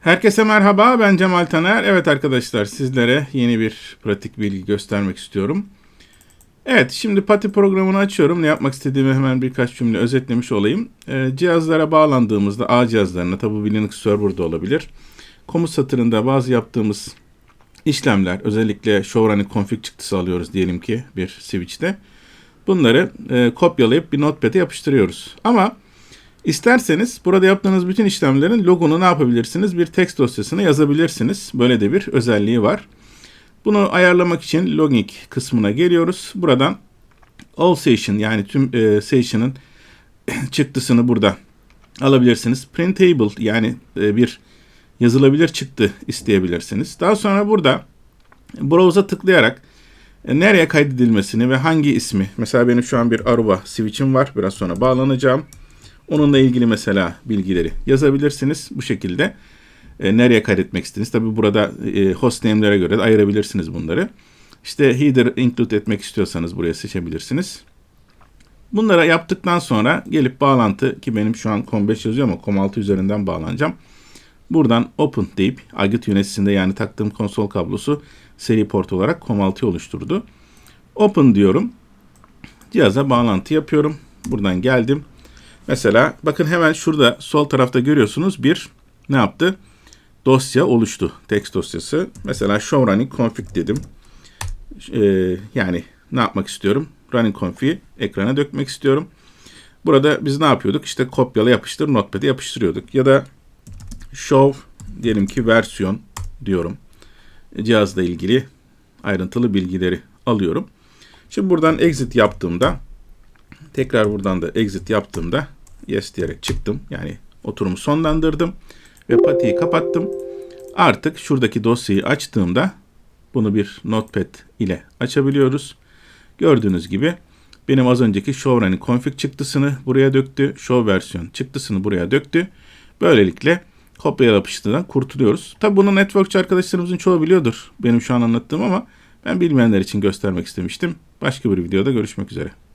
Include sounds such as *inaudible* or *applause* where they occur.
Herkese merhaba, ben Cemal Taner. Evet arkadaşlar, sizlere yeni bir pratik bilgi göstermek istiyorum. Evet, şimdi Pati programını açıyorum. Ne yapmak istediğimi hemen birkaç cümle özetlemiş olayım. Ee, cihazlara bağlandığımızda, A cihazlarına, tabi bu Linux serverda olabilir. Komut satırında bazı yaptığımız işlemler, özellikle show running config çıktısı alıyoruz diyelim ki bir switch'te. Bunları e, kopyalayıp bir notepad'e yapıştırıyoruz. Ama İsterseniz burada yaptığınız bütün işlemlerin logunu ne yapabilirsiniz? Bir text dosyasına yazabilirsiniz. Böyle de bir özelliği var. Bunu ayarlamak için logging kısmına geliyoruz. Buradan all session yani tüm e, session'ın *clears throat* çıktısını burada alabilirsiniz. Printable yani e, bir yazılabilir çıktı isteyebilirsiniz. Daha sonra burada browse'a tıklayarak e, nereye kaydedilmesini ve hangi ismi mesela benim şu an bir Aruba switch'im var. Biraz sonra bağlanacağım. Onunla ilgili mesela bilgileri yazabilirsiniz bu şekilde. E, nereye kaydetmek istediniz? Tabi burada e, hostname'lere göre de ayırabilirsiniz bunları. İşte header include etmek istiyorsanız buraya seçebilirsiniz. Bunlara yaptıktan sonra gelip bağlantı ki benim şu an COM5 yazıyor ama COM6 üzerinden bağlanacağım. Buradan open deyip aygıt yöneticisinde yani taktığım konsol kablosu seri port olarak COM6'yı oluşturdu. Open diyorum. Cihaza bağlantı yapıyorum. Buradan geldim. Mesela bakın hemen şurada sol tarafta görüyorsunuz bir ne yaptı? Dosya oluştu. Text dosyası. Mesela show running config dedim. Ee, yani ne yapmak istiyorum? Running config'i ekrana dökmek istiyorum. Burada biz ne yapıyorduk? İşte kopyala yapıştır notepad'e yapıştırıyorduk. Ya da show diyelim ki versiyon diyorum. Cihazla ilgili ayrıntılı bilgileri alıyorum. Şimdi buradan exit yaptığımda tekrar buradan da exit yaptığımda yes diyerek çıktım. Yani oturumu sonlandırdım ve patiyi kapattım. Artık şuradaki dosyayı açtığımda bunu bir notepad ile açabiliyoruz. Gördüğünüz gibi benim az önceki show running config çıktısını buraya döktü. Show versiyon çıktısını buraya döktü. Böylelikle kopya yapıştırdan kurtuluyoruz. Tabi bunu networkçi arkadaşlarımızın çoğu biliyordur benim şu an anlattığım ama ben bilmeyenler için göstermek istemiştim. Başka bir videoda görüşmek üzere.